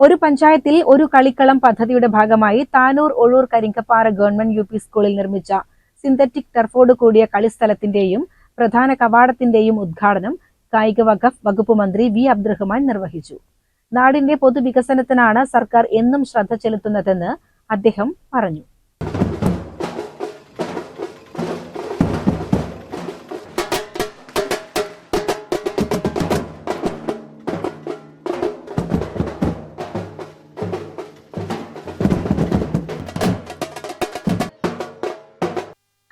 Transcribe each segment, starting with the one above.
ഒരു പഞ്ചായത്തിൽ ഒരു കളിക്കളം പദ്ധതിയുടെ ഭാഗമായി താനൂർ ഒഴൂർ കരിങ്കപ്പാറ ഗവൺമെന്റ് യു സ്കൂളിൽ നിർമ്മിച്ച സിന്തറ്റിക് ടർഫോട് കൂടിയ കളിസ്ഥലത്തിന്റെയും പ്രധാന കവാടത്തിന്റെയും ഉദ്ഘാടനം കായിക വഖഫ് വകുപ്പ് മന്ത്രി വി അബ്ദുറഹ്മാൻ നിർവഹിച്ചു. നാടിന്റെ പൊതുവികസനത്തിനാണ് സർക്കാർ എന്നും ശ്രദ്ധ ചെലുത്തുന്നതെന്ന് അദ്ദേഹം പറഞ്ഞു.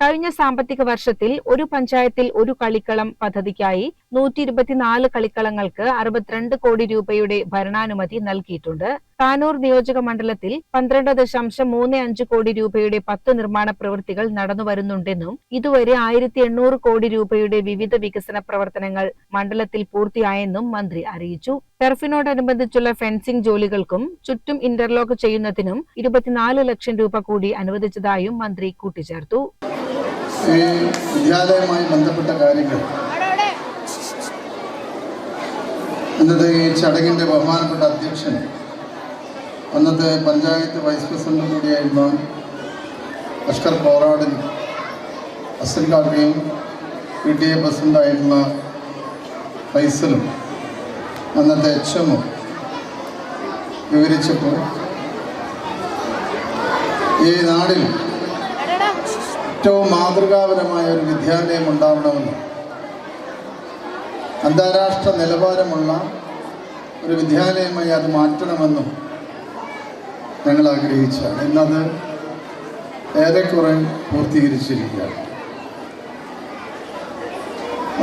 കഴിഞ്ഞ സാമ്പത്തിക വർഷത്തിൽ ഒരു പഞ്ചായത്തിൽ ഒരു കളിക്കളം പദ്ധതിക്കായി നൂറ്റി ഇരുപത്തിനാല് കളിക്കളങ്ങൾക്ക് അറുപത്തിരണ്ട് കോടി രൂപയുടെ ഭരണാനുമതി നൽകിയിട്ടുണ്ട്. താനൂർ നിയോജക മണ്ഡലത്തിൽ പന്ത്രണ്ട് ദശാംശം മൂന്ന് അഞ്ച് കോടി രൂപയുടെ പത്ത് നിർമ്മാണ പ്രവൃത്തികൾ നടന്നു വരുന്നുണ്ടെന്നും ഇതുവരെ ആയിരത്തി എണ്ണൂറ് കോടി രൂപയുടെ വിവിധ വികസന പ്രവർത്തനങ്ങൾ മണ്ഡലത്തിൽ പൂർത്തിയായെന്നും മന്ത്രി അറിയിച്ചു. ടർഫിനോടനുബന്ധിച്ചുള്ള ഫെൻസിംഗ് ജോലികൾക്കും ചുറ്റും ഇന്റർലോക്ക് ചെയ്യുന്നതിനും ഇരുപത്തിനാല് ലക്ഷം രൂപ കൂടി അനുവദിച്ചതായും മന്ത്രി കൂട്ടിച്ചേർത്തു. ഈ വിദ്യാലയവുമായി ബന്ധപ്പെട്ട കാര്യങ്ങൾ. ഇന്നത്തെ ഈ ചടങ്ങിന്റെ ബഹുമാനപ്പെട്ട അധ്യക്ഷൻ അന്നത്തെ പഞ്ചായത്ത് വൈസ് പ്രസിഡന്റ് കൂടിയായിരുന്ന അഷ്കർ കോറാടൻ അസൻ കാക്കയും പി ടി എ പ്രസിഡന്റായിരുന്ന ഫൈസലും അന്നത്തെ എച്ച് എമ്മും വിവരിച്ചപ്പോൾ ഈ നാടിൽ ഏറ്റവും മാതൃകാപരമായ ഒരു വിദ്യാലയം ഉണ്ടാവണമെന്ന് അന്താരാഷ്ട്ര നിലവാരമുള്ള ഒരു വിദ്യാലയമായി അത് മാറ്റണമെന്നും ഞങ്ങൾ ആഗ്രഹിച്ചാണ്. ഇന്നത് ഏറെക്കുറെ പൂർത്തീകരിച്ചിരിക്കുകയാണ്.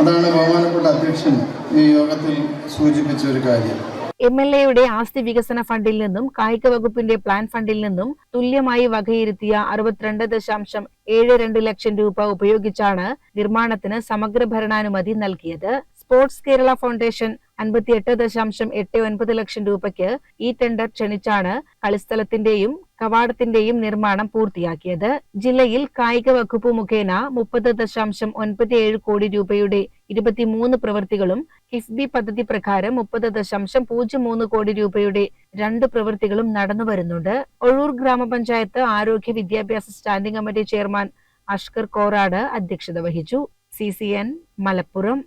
അതാണ് ബഹുമാനപ്പെട്ട അധ്യക്ഷൻ ഈ യോഗത്തിൽ സൂചിപ്പിച്ച ഒരു കാര്യം. എം എൽ എയുടെ ആസ്തി വികസന ഫണ്ടിൽ നിന്നും കായിക വകുപ്പിന്റെ പ്ലാൻ ഫണ്ടിൽ നിന്നും തുല്യമായി വകയിരുത്തിയ അറുപത്തിരണ്ട് ദശാംശം ഏഴ് രണ്ട് ലക്ഷം രൂപ ഉപയോഗിച്ചാണ് നിർമ്മാണത്തിന് സമഗ്ര ഭരണാനുമതി നൽകിയത്. സ്പോർട്സ് കേരള ഫൗണ്ടേഷൻ അൻപത്തിയെട്ട് ദശാംശം എട്ട് ഒൻപത് ലക്ഷം രൂപയ്ക്ക് ഈ ടെൻഡർ ക്ഷണിച്ചാണ് കളിസ്ഥലത്തിന്റെയും കവാടത്തിന്റെയും നിർമ്മാണം പൂർത്തിയാക്കിയത്. ജില്ലയിൽ കായിക വകുപ്പ് മുഖേന മുപ്പത് ദശാംശം ഒൻപത്തിയേഴ് കോടി രൂപയുടെ ഇരുപത്തിമൂന്ന് പ്രവൃത്തികളും കിഫ്ബി പദ്ധതി പ്രകാരം മുപ്പത് ദശാംശം പൂജ്യം മൂന്ന് കോടി രൂപയുടെ രണ്ട് പ്രവൃത്തികളും നടന്നു വരുന്നുണ്ട്. ഒഴൂർ ഗ്രാമപഞ്ചായത്ത് ആരോഗ്യ വിദ്യാഭ്യാസ standing committee chairman Ashkar Korad അധ്യക്ഷത വഹിച്ചു. C C N Malappuram.